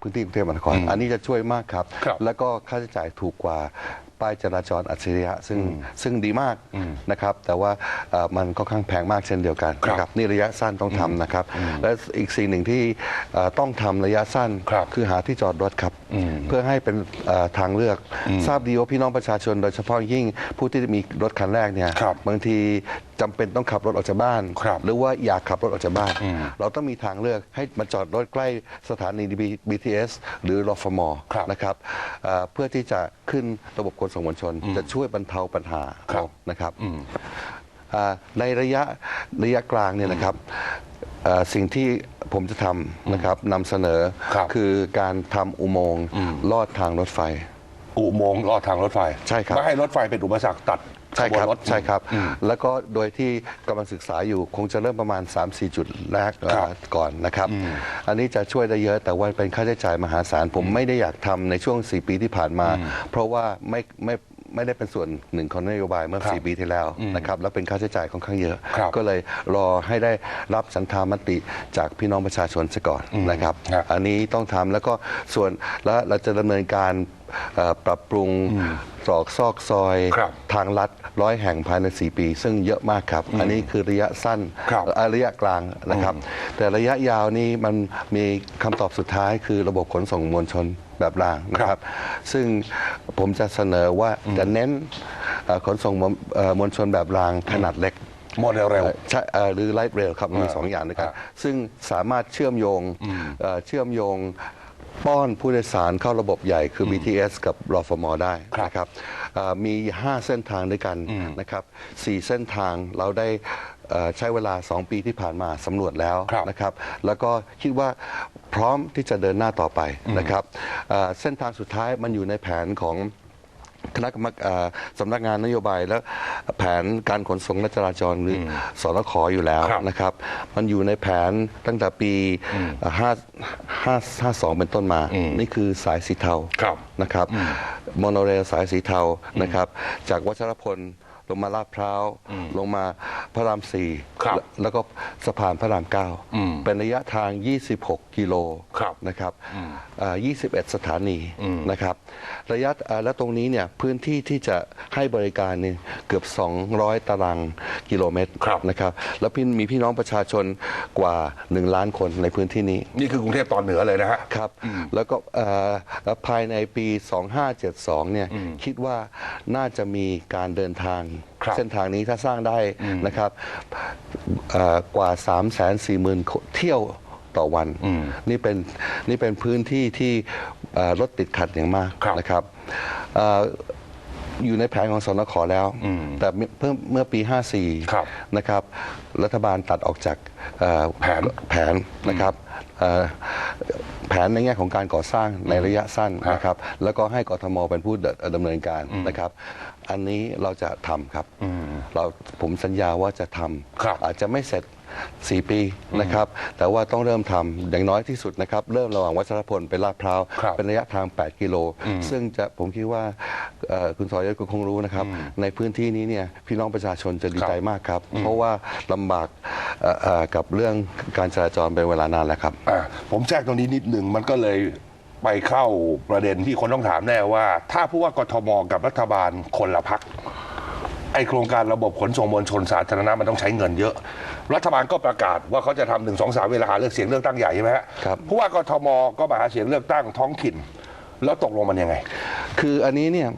พื้นที่กรุงเทพมหานครอันนี้จะช่วยมากครับ ครับแล้วก็ค่าใช้จ่ายถูกกว่าป้ายจราจรอัจฉริยะซึ่งซึ่งดีมากนะครับ แต่ว่าเอ่อมันค่อนข้างแพงมากเช่นเดียวกันครับนะครับนี่ระยะสั้นต้องทำนะครับ และอีกสิ่งหนึ่งที่เอ่อต้องทำระยะสั้นครับคือหาที่จอดรถครับ เพื่อให้เป็นเอ่อทางเลือกทราบดีว่าพี่น้องประชาชนโดยเฉพาะยิ่งผู้ที่มีรถคันแรกเนี่ยครับ บางที จำเป็นต้องขับรถออกจากบ้าน ครับหรือว่าอยากขับรถออกจากบ้านเราต้องมีทางเลือกให้มาจอดรถใกล้สถานี BTS หรือรฟมครับนะครับเอ่อเพื่อที่จะขึ้นระบบขนส่งมวลชน จะช่วยบรรเทาปัญหาครับ นะครับอ่าในระยะระยะกลางเนี่ยนะครับเอ่อสิ่งที่ผมจะทำนะครับนำเสนอครับคือการทำอุโมงค์ลอดทางรถไฟ อุโมงค์ลอดทางรถไฟใช่ครับ ไม่ให้รถไฟเป็นอุปสรรคตัด ใช่ครับขบวนรถใช่ครับแล้วก็โดยที่กำลังศึกษาอยู่คงจะเริ่มประมาณ 3-4 จุดแรกเอ่อครับก่อนนะครับ อันนี้จะช่วยได้เยอะแต่ว่าเป็นค่าใช้จ่ายมหาศาลผมไม่ได้อยากทำในช่วง 4 ปีที่ผ่านมา เพราะว่าไม่ไม่ ไม่ได้เป็นส่วนหนึ่งของนโยบายเมื่อครับ4ปีที่แล้วนะครับแล้วเป็นค่าใช้จ่ายค่อนข้างเยอะครับก็เลยรอให้ได้รับสันธามติจากพี่น้องประชาชนซะก่อนนะครับครับอันนี้ต้องทำแล้วก็ส่วนแล้วเราจะดำเนินการเอ่อปรับปรุงตรอกซอกซอยครับทางลัดร้อยแห่งภายใน 4 ปี ซึ่งเยอะมากครับ อันนี้คือระยะสั้นครับเอ่อระยะกลางนะครับ แต่ระยะยาวนี่มันมีคำตอบสุดท้ายคือระบบขนส่งมวลชน แบบรางนะคครัรับบซึ่งผมจะเสนอว่าจะเน้นเอ่อขนส่งมวลเอ่อมวลชนแบบรางขนาดเล็กโมเดลเร็วเอ่อใช่เอ่อหรือไลท์เรลครับมีสองอย่างด้วยกันอ่าซึ่งสามารถเชื่อมโยงเอ่อเชื่อมโยงป้อนผู้โดยสารเข้าระบบใหญ่คือ BTS กับรฟมได้ครับนะครับเอ่อมี 5 เส้นทางด้วยกันนะครับสี่เส้นทางเราได้ เอ่อใช้เวลา 2 ปีที่ผ่านมาสำรวจแล้วครับนะครับแล้วก็คิดว่าพร้อมที่จะเดินหน้าต่อไปนะครับเอ่อเส้นทางสุดท้ายมันอยู่ในแผนของคณะกรรมการเอ่อสำนักงานนโยบายและแผนการขนส่งและจราจรหรืออสนขอยู่แล้วครับ นะครับ มันอยู่ในแผนตั้งแต่ปีห้าห้าห้าสองเป็นต้นมา นี่คือสายสีเทา ครับ นะครับโมโนเรลสายสีเทานะครับ จากวัชรพล ลงมาลาดพร้าวลงมาพระรามสี่ครับแล้วแล้วก็สะพานพระรามเก้าเป็นระยะทาง 26 กิโลครับนะครับอ่า21 สถานีนะครับ ระยะอ่าและตรงนี้เนี่ยพื้นที่ที่จะให้บริการเนี่ยเกือบ 200 ตารางกิโลเมตรครับนะครับ แล้วพี่มีพี่น้องประชาชนกว่า 1 ล้านคนในพื้นที่นี้ นี่คือกรุงเทพตอนเหนือเลยนะฮะครับ แล้วก็เอ่อแล้วภายในปี 2572เนี่ยคิดว่าน่าจะมีการเดินทางครับเส้นทางนี้ถ้าสร้างได้นะครับเอ่อกว่า 3 4 0 0 0 0 เที่ยวต่อวัน นี่เป็นนี่เป็นพื้นที่ที่เอ่อรถติดขัดอย่างมากครับนะครับเอ่ออยู่ในแผนของสนขแล้ว แต่เพิ่มเมื่อปีครับ54 นะครับ รัฐบาลตัดออกจากเอ่อแผนแผนนะครับเอ่อแผนในแง่ของการก่อสร้างในระยะสั้นครับนะครับ แล้วก็ให้กทมเป็นผู้ดำเนินการนะครับ อันนี้เราจะทำครับเราผมสัญญาว่าจะทครับำอาจจะไม่เสร็จ 4 ปีนะครับแต่ว่าต้องเริ่มทำอย่างน้อยที่สุดนะครับ เริ่มระหว่างวัชรพลไปลาดพร้าว ครับเป็นระยะทาง 8 กิโล ซึ่งจะผมคิดว่าเอ่อคุณสอยศก็คงรู้นะครับ ในพื้นที่นี้เนี่ยพี่น้องประชาชนจะดีใจมากครับ เพราะว่าลำบากเอ่อเอ่อกับเรื่องการจราจรเป็นเวลานานแล้วครับ อ่าผมแทรกตรงนี้นิดหนึ่งมันก็เลยไปเข้าประเด็นที่คนต้องถามแน่ว่า ถ้าผู้ว่ากทมกับรัฐบาลคนละพัก ไอโครงการระบบขนส่งมวลชนสาธารณะมันต้องใช้เงินเยอะ รัฐบาลก็ประกาศว่าเขาจะทำหนึ่งสองสามเวลาหาเลือกเสียงเลือกตั้งใหญ่ใช่ไหมฮะครับ ผู้ว่ากทมก็มาหาเสียงเลือกตั้งท้องถิ่น แล้วตกลงมันยังไง คืออันนี้เนี่ย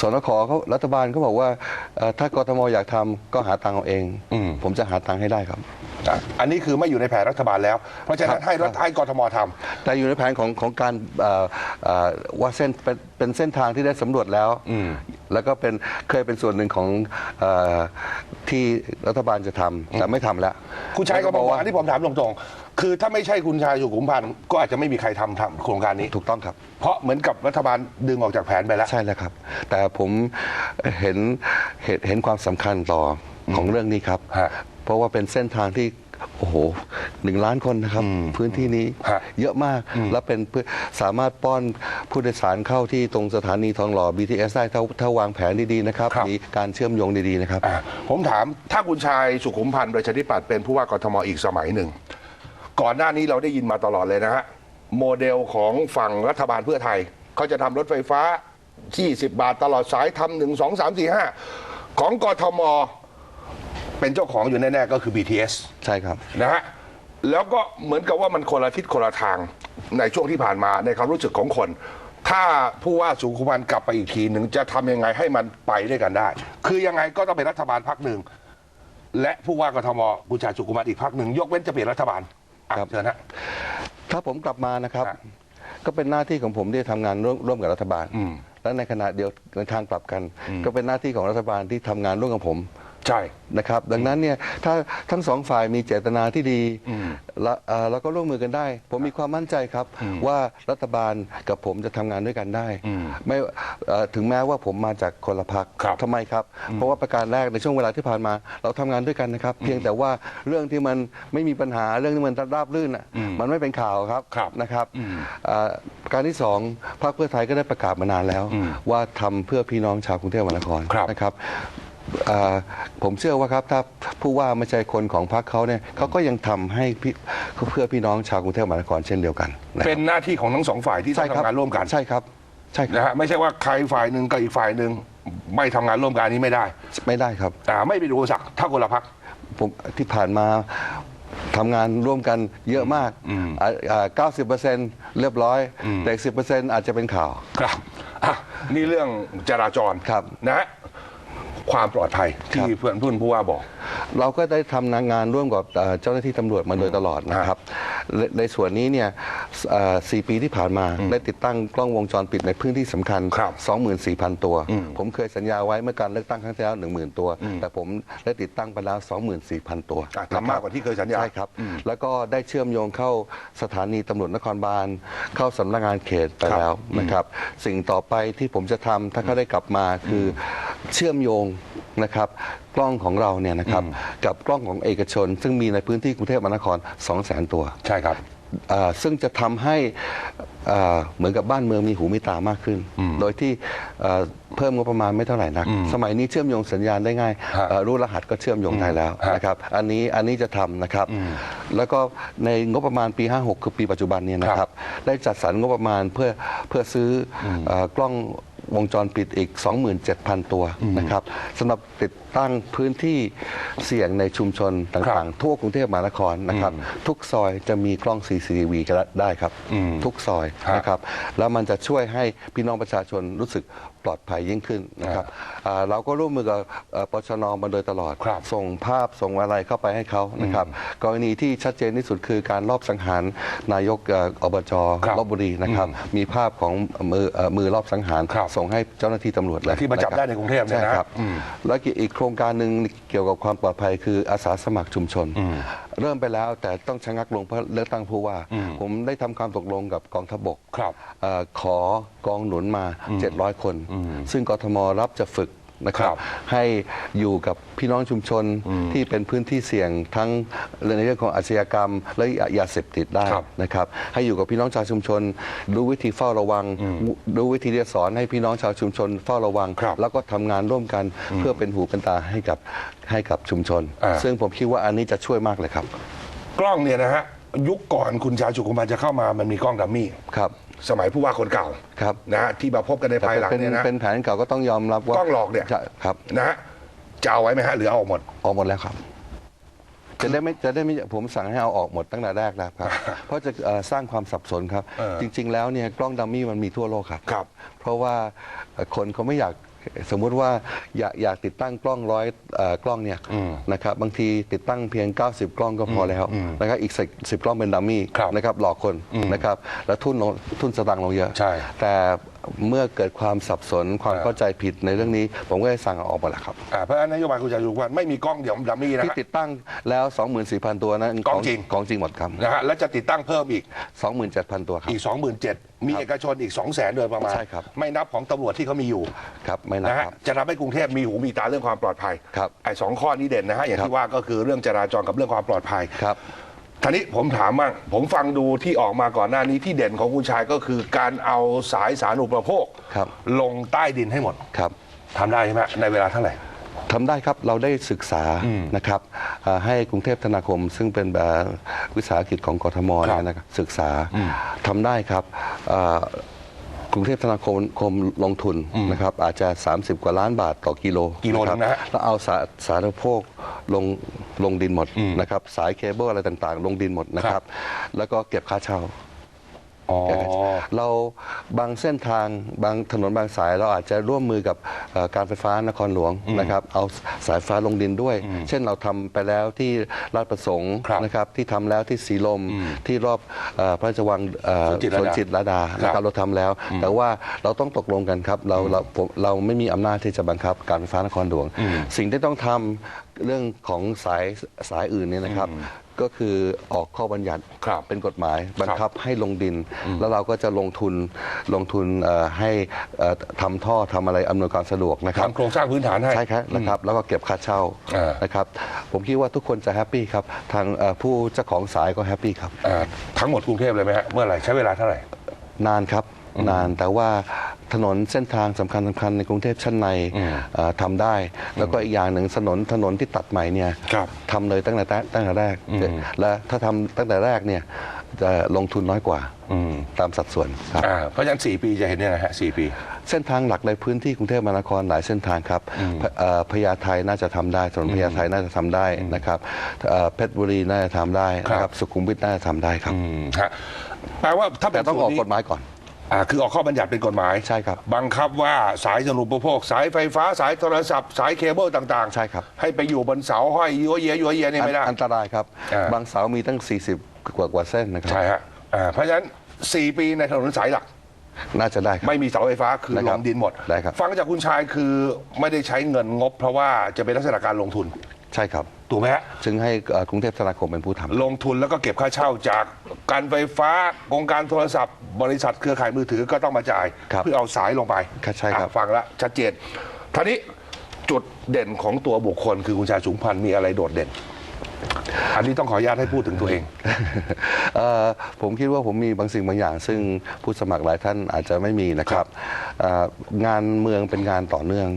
สนขเขารัฐบาลเขาบอกว่าเอ่อถ้ากทมอยากทำก็หาตังค์เอาเอง อืม ผมจะหาตังค์ให้ได้ครับ อะอันนี้คือไม่อยู่ในแผนรัฐบาลแล้ว เพราะฉะนั้นครับให้รัฐครับให้กทมทำ แต่อยู่ในแผนของของการเอ่อเอ่อว่าเส้นเป็นเป็นเส้นทางที่ได้สำรวจแล้วแล้วก็เป็นเคยเป็นส่วนหนึ่งของเออที่รัฐบาลจะทำแต่ไม่ทำแล้วคุณชายก็บอกว่าแล้อันนี้ผมถามตรงๆ คือถ้าไม่ใช่คุณชายสุขุมพันธ์ก็อาจจะไม่มีใครทำทำโครงการนี้ ถูกต้องครับ เพราะเหมือนกับรัฐบาลดึงออกจากแผนไปแล้ว ใช่แล้วครับ แต่ผมเห็นเห็นเห็นความสำคัญต่อของเรื่องนี้ครับ ฮะเพราะว่าเป็นเส้นทางที่โอ้โหหนึ่งล้านคนนะครับ พื้นที่นี้ฮะ เยอะมากและเป็นเพื่อสามารถป้อนผู้โดยสารเข้าที่ตรงสถานีทองหล่อ BTS ได้ถ้าถ้าวางแผนดีๆนะครับ ครับ มีการเชื่อมโยงดีๆนะครับ อะผมถามถ้าคุณชายสุขุมพันธ์ประชาธิปัตย์เป็นผู้ว่ากทมอีกสมัยหนึ่ง ก่อนหน้านี้เราได้ยินมาตลอดเลยนะฮะโมเดลของฝั่งรัฐบาลเพื่อไทย เขาจะทำรถไฟฟ้า 20 บาทตลอดสายทำหนึ่งสองสามสี่ห้าของกทม เป็นเจ้าของอยู่แน่ ๆ ก็คือ BTS ใช่ครับ นะฮะแล้วก็เหมือนกับว่ามันคนละทิศคนละทางในช่วงที่ผ่านมาในความรู้สึกของคน ถ้าผู้ว่าสุขุมพันธ์กลับไปอีกทีหนึ่งจะทำยังไงให้มันไปด้วยกันได้ คือยังไงก็ต้องเป็นรัฐบาลพักหนึ่ง และผู้ว่ากทมคุณชาติสุขุมพันธ์อีกพักหนึ่ง ยกเว้นจะเปลี่ยนรัฐบาลอะ ครับเชิญนะถ้าผมกลับมานะครับครับ ก็เป็นหน้าที่ของผมที่จะทำงานร่วมร่วมกับรัฐบาล อืม และในขณะเดียวในทางกลับกัน ก็เป็นหน้าที่ของรัฐบาลที่ทำงานร่วมกับผม ใช่นะครับ ดังนั้นเนี่ยถ้าทั้งสองฝ่ายมีเจตนาที่ดีและเอ่อแล้วก็ร่วมมือกันได้ ผมมีความมั่นใจครับว่ารัฐบาลกับผมจะทำงานด้วยกันได้ไม่เอ่อถึงแม้ว่าผมมาจากคนละพักครับ ทำไมครับ เพราะว่าประการแรกในช่วงเวลาที่ผ่านมา เราทำงานด้วยกันนะครับ เพียงแต่ว่าเรื่องที่มันไม่มีปัญหาเรื่องที่มันราบรื่นอะมันไม่เป็นข่าวครับครับ นะครับเอ่อการที่สองพรรคเพื่อไทยก็ได้ประกาศมานานแล้ว ว่าทำเพื่อพี่น้องชาวกรุงเทพมหานคร ครับ นะครับเอ่อ ผมเชื่อว่าครับถ้าผู้ว่าไม่ใช่คนของพรรคเขาเนี่ยเขาก็ยังทำให้พี่เพื่อพี่น้องชาวกรุงเทพมหานครเช่นเดียวกันนะครับเป็นหน้าที่ของทั้งสองฝ่ายที่ต้องทำงานร่วมกันใช่ครับใช่ครับนะฮะไม่ใช่ว่าใครฝ่ายหนึ่งกับอีกฝ่ายหนึ่งไม่ทำงานร่วมกันนี้ไม่ได้ ไม่ได้ครับอ่าไม่เป็นอุปสรรคถ้าคนละพักผมที่ผ่านมาทำงานร่วมกันเยอะมากเก้าสิบเปอร์เซ็นต์เรียบร้อย แต่สิบเปอร์เซ็นต์อาจจะเป็นข่าว ครับอะนี่เรื่องจราจรครับนะฮะ ความปลอดภัยที่ครับเพื่อนพุ่นผู้ว่าบอก เราก็ได้ทำงานร่วมกับเอ่อเจ้าหน้าที่ตำรวจมาโดยตลอดนะครับ ในในส่วนนี้เนี่ยเอ่อสี่ปีที่ผ่านมาได้ติดตั้งกล้องวงจรปิดในพื้นที่สำคัญครับ24,000 ตัว ผมเคยสัญญาไว้เมื่อการเลือกตั้งครั้งที่แล้ว10,000 ตัว แต่ผมได้ติดตั้งไปแล้ว 24,000 ตัวอะทำมากกว่าที่เคยสัญญาใช่ครับ แล้วก็ได้เชื่อมโยงเข้าสถานีตำรวจนครบาลเข้าสำนักงานเขตไปครับแล้วนะครับสิ่งต่อไปที่ผมจะทำถ้าเขาได้กลับมาคือเชื่อมโยงนะครับ กล้องของเราเนี่ยนะครับกับกล้องของเอกชน ซึ่งมีในพื้นที่กรุงเทพมหานคร 2 0 0 0 0 0ตัวใช่ครับเอ่อซึ่งจะทำให้เอ่อเหมือนกับบ้านเมืองมีหูมีตามากขึ้น โดยที่เอ่อเพิ่มงบประมาณไม่เท่าไหร่นัก สมัยนี้เชื่อมโยงสัญญาณได้ง่ายฮะเอ่อรู้รหัสก็เชื่อมโยงได้แล้วฮะนะครับอันนี้อันนี้จะทำนะครับ แล้วก็ในงบประมาณปี 56 คือปีปัจจุบันเนี่ยนะคครัรับบได้จัดสรรงบประมาณเพื่อเพื่อซื้ออเอ่อกล้องวงจรปิดอีก 27,000 ตัวนะครับสำหรับติด ตั้งพื้นที่เสี่ยงในชุมชนครัต่างบๆทั่วกรุงเทพมหานครนะครับ ทุกซอยจะมีกล้อง CCTV ก็ได้ครับ ทุกซอยฮะนะครับ แล้วมันจะช่วยให้พี่น้องประชาชนรู้สึกปลอดภัยยิ่งขึ้นนะครับอ่าเราก็ร่วมมือกับเอ่อปชนมาโดยตลอดครับส่งภาพส่งอะไรเข้าไปให้เขานะครับกรณีที่ชัดเจนที่สุดคือการลอบสังหารนายกเอ่ออบจครับลบบุรีนะครับ มีภาพของมือเอ่อมือรอบสังหารครับส่งให้เจ้าหน้าที่ตำรวจเลยที่มาจับะคได้ในกรุงเทพเนี่ยนะใช่ครับอืมแล้วก็อีกโครงการหนึ่งเกี่ยวกับความปลอดภัยคืออาสาสมัครชุมชน เริ่มไปแล้วแต่ต้องชะงักลงเพราะเลือกตั้งผู้ว่า ผมได้ทำความตกลงกับกองทพบกครับเอ่อขอกองหนุนมา 700 คน ซึ่งกทมรับจะฝึก นะครัครับบให้อยู่กับพี่น้องชุมชนที่เป็นพื้นที่เสี่ยงทั้งในเรื่องของอาชญากรรม และยาเสพติดได้ครับนะครับ ให้อยู่กับพี่น้องชาวชุมชน รู้วิธีเฝ้าระวัง รู้วิธีที่จะสอนให้พี่น้องชาวชุมชนเฝ้าระวังครับแล้วก็ทำงานร่วมกันเพื่อเป็นหูเป็นตาให้กับให้กับชุมชนอ่าซึ่งผมคิดว่าอันนี้จะช่วยมากเลยครับ กล้องเนี่ยนะฮะ ยุคก่อนคุณชาญสุขุมพันธ์จะเข้ามามันมีกล้องดัมมี่ ครับ สมัยผู้ว่าคนเก่าครับ นะฮะที่มาพบกันในแต่ภายหลังเป็นเนี่ยนะ เป็นแผนเก่าก็ต้องยอมรับว่ากล้องหลอกเนี่ยใช่ครับนะฮะจะเอาไว้ไหมฮะหรือเอาออกหมด ออกหมดแล้วครับ จะได้ไม่จะได้ไม่ผมสั่งให้เอาออกหมดตั้งแต่แรกแล้วครับ เพราะจะเอ่อสร้างความสับสนครับ เออจริง ๆ แล้วเนี่ยกล้องดัมมี่มันมีทั่วโลกครับ ครับ เพราะว่าเอ่อคนเขาไม่อยาก สมมุติว่าอยากอยากติดตั้งกล้องร้อยเอ่อกล้องเนี่ยนะครับบางทีติดตั้งเพียง 90 กล้องก็พอแล้วนะครับอีกสิบกล้องเป็นดัมมี่ครับนะครับหลอกคนนะครับแล้วทุนลงทุนสตางค์ลงเยอะใช่แต่ เมื่อเกิดความสับสนความเออเข้าใจผิดในเรื่องนี้ ผมก็ได้สั่งเอาออกหมาแล้วครับอ่าเพราะฉะนั้นนโยบายคุณชาญสุขุมพันธ์ไม่มีกล้องเดี๋ยวดัมมี่นะที่ฮะ ติดตั้งแล้ว 24,000 ตัวนั้นของจริง ของจริงหมดครับ นะฮะแล้วจะติดตั้งเพิ่มอีก27,000 ตัวครับ อีก 27,000มีเอกชนอีก 2 0 0แสนโดยประมาณ ใช่ครับ ไม่นับของตำรวจที่เขามีอยู่ครับไม่นับนะฮะครับ จะทำให้กรุงเทพมีหูมีตาเรื่องความปลอดภัยครับไอ้สองข้อนี้เด่นนะฮะอย่างครับที่ว่าก็คือเรื่องจราจรกับเรื่องความปลอดภัยครับ ทีนี้ผมถามมั่งผมฟังดูที่ออกมาก่อนหน้านี้ที่เด่นของคุณชายก็คือการเอาสายสาธารณูปโภค ครับ ลงใต้ดินให้หมดครับ ทำได้ใช่ไหมในเวลาเท่าไหร่ ทำได้ครับเราได้ศึกษานะครับอ่าให้กรุงเทพธนาคม ซึ่งเป็นแบบวิสาหกิจของกทมครับเนี่ยนะครับศึกษาทำได้ครับอ่ากรุงเทพธนาคมคมลงทุนนะครับอาจจะ 30 กว่าล้านบาทต่อกิโลกิโละครับนึงนะฮะแล้วเอาสาสาธารณโภคลง ลงดินหมดนะครับสายเคเบิลอะไรต่างๆ ลงดินหมดนะคครัรับบแล้วก็เก็บค่าเช่า อ๋อ เราบางเส้นทางบางถนนบางสายเราอาจจะร่วมมือกับเอ่อการไฟฟ้านครหลวงนะครับ เอาสายฟ้าลงดินด้วย เช่นเราทำไปแล้วที่ราชประสงค์ครับนะครับที่ทำแล้วที่สีลมที่รอบเอ่อพระราชวังเอ่อสวนจิตรลดาสวนจิตรลดานะคครัรับบเราทำแล้ว แต่ว่าเราต้องตกลงกันครับเราเราผมเราไม่มีอำนาจที่จะบังคับการไฟฟ้านครหลวง สิ่งที่ต้องทำเรื่องของสายสายอื่นเนี่ยนะครับ ก็คือออกข้อบัญญัติครับเป็นกฎหมายบังคับให้ลงดิน แล้วเราก็จะลงทุนลงทุนเอ่อให้เอ่อทำท่อทำอะไรอำนวยความสะดวกนะครับทำโครงสร้างพื้นฐานให้ใช่ครับนะครับแล้วก็เก็บค่าเช่าอ่านนะครับผมคิดว่าทุกคนจะแฮปปี้ครับทางเอ่อผู้เจ้าของสายก็แฮปปี้ครับอ่าทั้งหมดกรุงเทพเลยไหมฮะเมื่อไหร่ใช้เวลาเท่าไหร่นานครับ นาน แต่ว่าถนนเส้นทางสำคัญสำคัญในกรุงเทพชั้นในเอ่อทำได้ แล้วก็อีกอย่างหนึ่งถนนถนนที่ตัดใหม่เนี่ยครับทำเลยตั้งแต่ตั้งแต่แรก และถ้าทำตั้งแต่แรกเนี่ยจะลงทุนน้อยกว่าตามสัดส่วนครับอ่าเพราะฉะนั้น 4 ปีจะเห็นเนี่ยนะฮะ4ปี เส้นทางหลักในพื้นที่กรุงเทพมหานครหลายเส้นทางครับพเอ่อพญาไทน่าจะทำได้ถนนพญาไทน่าจะทำได้นะครับเอ่อเพชรบุรีน่าจะทำได้นะคครัรับบสุขุมวิทน่าจะทำได้ครับอืมฮะแปลว่าถ้าเป็แต่นต้องออกสูกฎหมายก่อน อ่าคือออกข้อบัญญัติเป็นกฎหมายใช่ครับบังคับว่าสายสนุปโภค สายไฟฟ้าสายโทรศัพท์ สายเคเบิลต่างๆ ใช่ครับ ให้ไปอยู่บนเสาห้อยยัวเยียยัวเยียเนี่ยไม่ได้ อันตรายครับ อ่า บางเสามีตั้ง 40 กว่ากว่าเส้นนะครับใช่ฮะอ่าเพราะฉะนั้น 4 ปีในถนนสายหลัก น่าจะได้ครับ ไม่มีเสาไฟฟ้าคือได้ลครับงดินหมด ได้ครับ ฟังจากคุณชายคือไม่ได้ใช้เงินงบ เพราะว่าจะเป็นลักษณะการลงทุน ใช่ครับถูกไหมฮะจึงให้เอ่อกรุงเทพธนาคมเป็นผู้ทำ ลงทุนแล้วก็เก็บค่าเช่าจากการไฟฟ้าโครงการโทรศัพท์ บริษัทเครือข่ายมือถือก็ต้องมาจ่าย ครับเพื่อเอาสายลงไปครับใช่ครับ อะฟังแล้วชัดเจนท่านี้จุดเด่นของตัวบุคคลคือคุณชายสูงพันธ์มีอะไรโดดเด่น อันนี้ต้องขออนุญาตให้พูดถึงตัวเอง เอ่อผมคิดว่าผมมีบางสิ่งบางอย่าง ซึ่งผู้สมัครหลายท่านอาจจะไม่มีนะครับเอ่องานเมืองเป็นงานต่อเนื่อง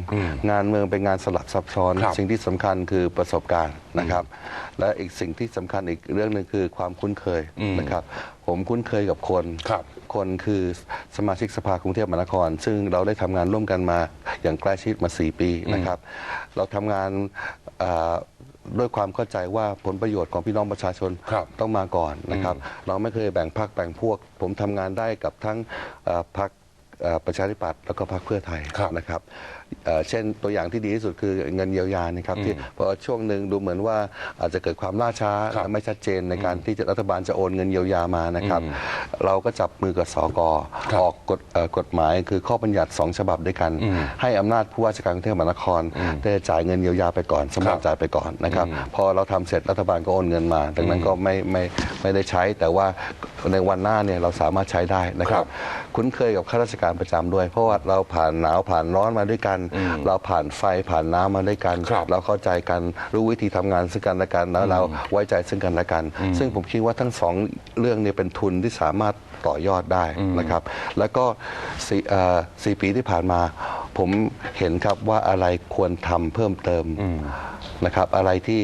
งานเมืองเป็นงานสลับซับซ้อน ครับสิ่งที่สำคัญคือประสบการณ์นะครับ และอีกสิ่งที่สำคัญอีกเรื่องหนึ่งคือความคุ้นเคยนะครับ ผมคุ้นเคยกับคนครับคนคือสมาชิกสภากรุงเทพมหานคร ซึ่งเราได้ทำงานร่วมกันมาอย่างใกล้ชิดมา 4 ปีนะครับ เราทำงานเอ่อ ด้วยความเข้าใจว่าผลประโยชน์ของพี่น้องประชาชนครับต้องมาก่อนนะครับ เราไม่เคยแบ่งพรรคแบ่งพวก ผมทำงานได้กับทั้งเอ่อพรรคเอ่อ ประชาธิปัตย์แล้วก็พรรคเพื่อไทยครับนะครับเอ่อเช่นตัวอย่างที่ดีที่สุดคือเงินเยียวยานะครับที่พอช่วงหนึ่งดูเหมือนว่าอาจจะเกิดความล่าช้าครับและไม่ชัดเจนในการที่จะรัฐบาลจะโอนเงินเยียวยามานะครับ เราก็จับมือกับสกครับออกกฎเอ่อกฎหมายคือข้อบัญญัติสองฉบับด้วยกัน ให้อำนาจผู้ว่าราชการกรุงเทพมหานครได้จ่ายเงินเยียวยาไปก่อนสำหรับจ่ายไปก่อนนะครับ พอเราทำเสร็จรัฐบาลก็โอนเงินมา ดังนั้นก็ไม่ไม่ไม่ได้ใช้แต่ว่าในวันหน้าเนี่ยเราสามารถใช้ได้นะครัครับบคุ้นเคยกับข้าราชการประจำด้วย เพราะว่าเราผ่านหนาวผ่านร้อนมาด้วยกัน เราผ่านไฟผ่านน้ำมาด้วยกันครับเราเข้าใจกันรู้วิธีทำงานซึ่งกันและกันแล้วเราไว้ใจซึ่งกันและกัน ซึ่งผมคิดว่าทั้งสองเรื่องนี้เป็นทุนที่สามารถต่อยอดได้นะครับ แล้วก็สี่เอ่อสี่ปีที่ผ่านมา ผมเห็นครับว่าอะไรควรทำเพิ่มเติมนะครับ อะไรที่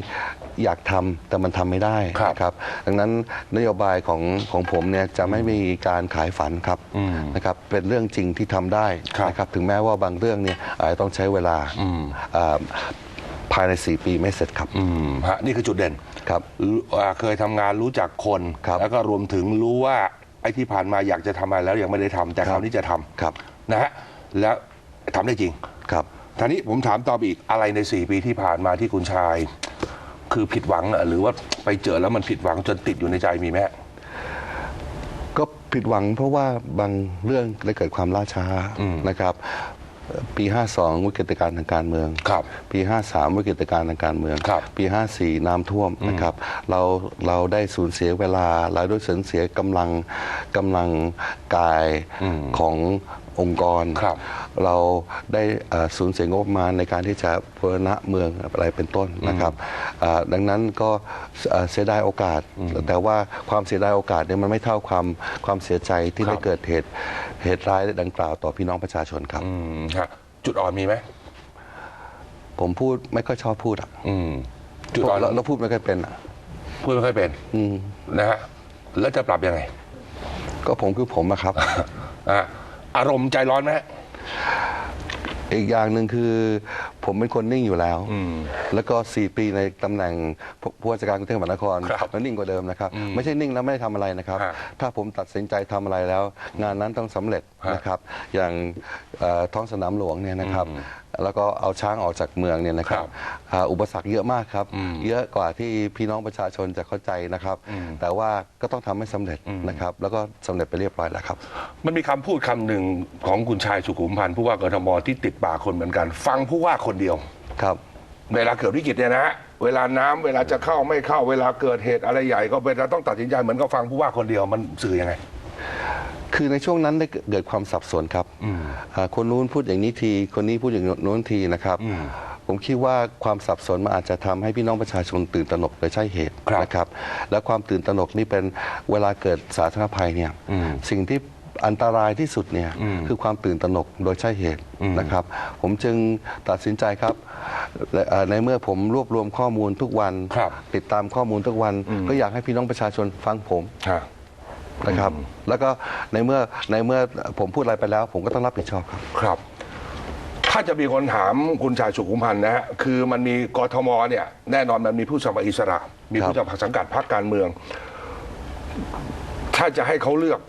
อยากทำแต่มันทำไม่ได้ครับ นะครับดังนั้นนโยบายของของผมเนี่ยจะไม่มีการขายฝันครับนะครับเป็นเรื่องจริงที่ทำได้ครับนะครับถึงแม้ว่าบางเรื่องเนี่ยอาจจะต้องใช้เวลาอ่าภายใน 4 ปีไม่เสร็จครับอืมฮะนี่คือจุดเด่นครับ รู้อ่าเคยทำงานรู้จักคน ครับแล้วก็รวมถึงรู้ว่าไอ้ที่ผ่านมาอยากจะทำอะไรแล้วยังไม่ได้ทำแต่คราวนี้จะทำครับนะฮะแล้วทำได้จริง ครับ ทีนี้ผมถามต่อไปอีกอะไรใน 4 ปีที่ผ่านมาที่คุณชาย คือผิดหวังอะหรือว่าไปเจอแล้วมันผิดหวังจนติดอยู่ในใจมีไหมฮะก็ผิดหวังเพราะว่าบางเรื่องได้เกิดความล่าช้านะครับเอ่อปี 52 วิกฤตการณ์ทางการเมืองครับปี 53 วิกฤตการณ์ทางการเมืองครับปี 54 น้ำท่วมนะครับ เราเราได้สูญเสียเวลา เราได้สูญเสียกำลังกำลังกายของ องค์กรครับเราได้เอ่อสูญเสียงบประมาณในการที่จะบูรณะเมืองอะไรเป็นต้นนะครับอ่าดังนั้นก็เอ่อเสียดายโอกาส แต่ว่าความเสียดายโอกาสเนี่ยมันไม่เท่าความความเสียใจที่ครับได้เกิดเหตุเหตุร้ายดังกล่าวต่อพี่น้องประชาชนครับอืมฮะจุดอ่อนมีไหมผมพูดไม่ค่อยชอบพูดอะอืมจุดอ่อนแล้วแล้วพูดไม่ค่อยเป็นอะพูดไม่ค่อยเป็นอืมนะฮะแล้วจะปรับยังไง ก็ผมคือผมอะครับอะ อารมณ์ใจร้อนไหมฮะ อีกอย่างหนึ่งคือ ผมเป็นคนนิ่งอยู่แล้ว แล้วก็ 4 ปีในตำแหน่งผู้ผู้ว่าราชการกรุงเทพมหานครครับแล้วนิ่งกว่าเดิมนะครับ ไม่ใช่นิ่งแล้วไม่ได้ทำอะไรนะครับ ฮะถ้าผมตัดสินใจทำอะไรแล้ว งานนั้นต้องสำเร็จฮะนะครับ อย่างเอ่อท้องสนามหลวงเนี่ยนะครับ แล้วก็เอาช้างออกจากเมืองเนี่ยนะครัครับบอ่าอุปสรรคเยอะมากครับ เยอะกว่าที่พี่น้องประชาชนจะเข้าใจนะครับ แต่ว่าก็ต้องทำให้สำเร็จนะครับ แล้วก็สำเร็จไปเรียบร้อยแล้วครับ มันมีคำพูดคำหนึ่งของคุณชายสุขุมพันธ์ผู้ว่ากทมที่ติดปากคนเหมือนกัน ฟังผู้ว่าคนเดียว ครับ เวลาเกิดวิกฤตเนี่ยนะฮะเวลาน้ำเวลาจะเข้าไม่เข้าเวลาเกิดเหตุอะไรใหญ่ก็เวลาต้องตัดสินใจเหมือนกับฟังผู้ว่าคนเดียวมันสื่อยังไง คือในช่วงนั้นได้เกิดความสับสนครับอ่าคนนู้นพูดอย่างนี้ที คนนี้พูดอย่างโน้นทีนะครับ ผมคิดว่าความสับสนมันอาจจะทำให้พี่น้องประชาชนตื่นตระหนกโดยใช่เหตุครับนะครับ และความตื่นตระหนกนี่เป็นเวลาเกิดสาธารณภัยเนี่ยสิ่งที่อันตรายที่สุดเนี่ยคือความตื่นตระหนกโดยใช่เหตุนะครับ ผมจึงตัดสินใจครับและเอ่อในเมื่อผมรวบรวมข้อมูลทุกวันครับติดตามข้อมูลทุกวัน ก็อยากให้พี่น้องประชาชนฟังผมฮะ นะครับ แล้วก็ในเมื่อในเมื่อผมพูดอะไรไปแล้ว ผมก็ต้องรับผิดชอบครับ ครับ ถ้าจะมีคนถามคุณชายสุขุมพันธ์นะฮะคือมันมีกทมเนี่ยแน่นอนมันมีผู้สมัครอิสระ มีผู้สมัครสังกัดพรรคการเมือง ถ้าจะให้เขาเลือก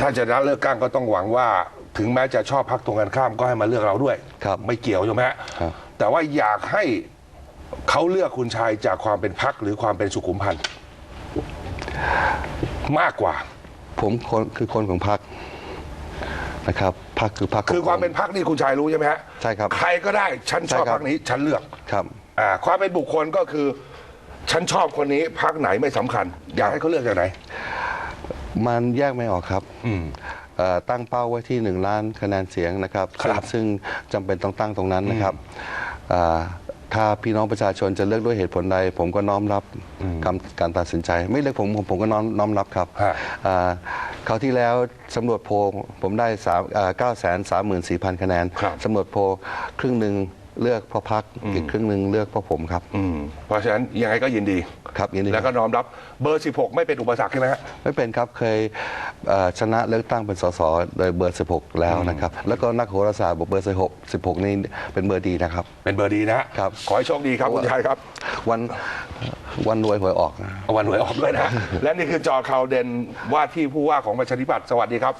ถ้าจะได้เลือกก้างก็ต้องหวังว่า ถึงแม้จะชอบพรรคตรงกันข้ามก็ให้มาเลือกเราด้วยครับไม่เกี่ยวใช่ไหมฮะครับ แต่ว่าอยากให้เขาเลือกคุณชายจากความเป็นพรรคหรือความเป็นสุขุมพันธ์ มากกว่า ผมคนคือคนของพรรคนะครับพรรคคือพรรคขงคือความผเป็นพรรคนี่คุณชายรู้ใช่ไหมฮะใช่ครับ ใครก็ได้ฉันชอบใช่ครับพรรคนี้ฉันเลือกครับ อ่าความเป็นบุคคลก็คือฉันชอบคนนี้พรรคไหนไม่สำคัญ อยากให้เขาเลือกจากไหน มันแยกไม่ออกครับเอ่อตั้งเป้าไว้ที่หนึ่งล้านคะแนนเสียงนะครับครับ ซึ่งซึ่งจำเป็นต้องตั้งตรงนั้นนะครับอ่า ถ้าพี่น้องประชาชนจะเลือกด้วยเหตุผลใด ผมก็น้อมรับคำการตัดสินใจ ไม่เลือกผมผมผมก็น้อมน้อมรับครับฮะอ่าคราวที่แล้วสำรวจโพลผมได้สามเก้าแสนสามหมื่นสี่พันคะแนนครับสำรวจโพลครึ่งหนึ่ง เลือกเพราะพักอีกครึ่งหนึ่งเลือกเพราะผมครับ อืมเพราะฉะนั้นยังไงก็ยินดี ครับยินดีแล้วก็น้อมรับเบอร์ 16 ไม่เป็นอุปสรรคใช่ไหมฮะ ไม่เป็นครับเคยเอ่อชนะเลือกตั้งเป็นสสโดยเบอร์ 16 แล้วนะครับ แล้วก็นักโหราศาสตร์บอกเบอร์ 16 16 นี่เป็นเบอร์ดีนะครับ เป็นเบอร์ดีนะฮะครับ ขอให้โชคดีครับคุณชายครับ วันวันรวยหวยออกนะเอาวันหวยออกด้วยนะ และนี่คือจอข่าวเด่นว่าที่ผู้ว่าของประชาธิปัตย์สวัสดีครับ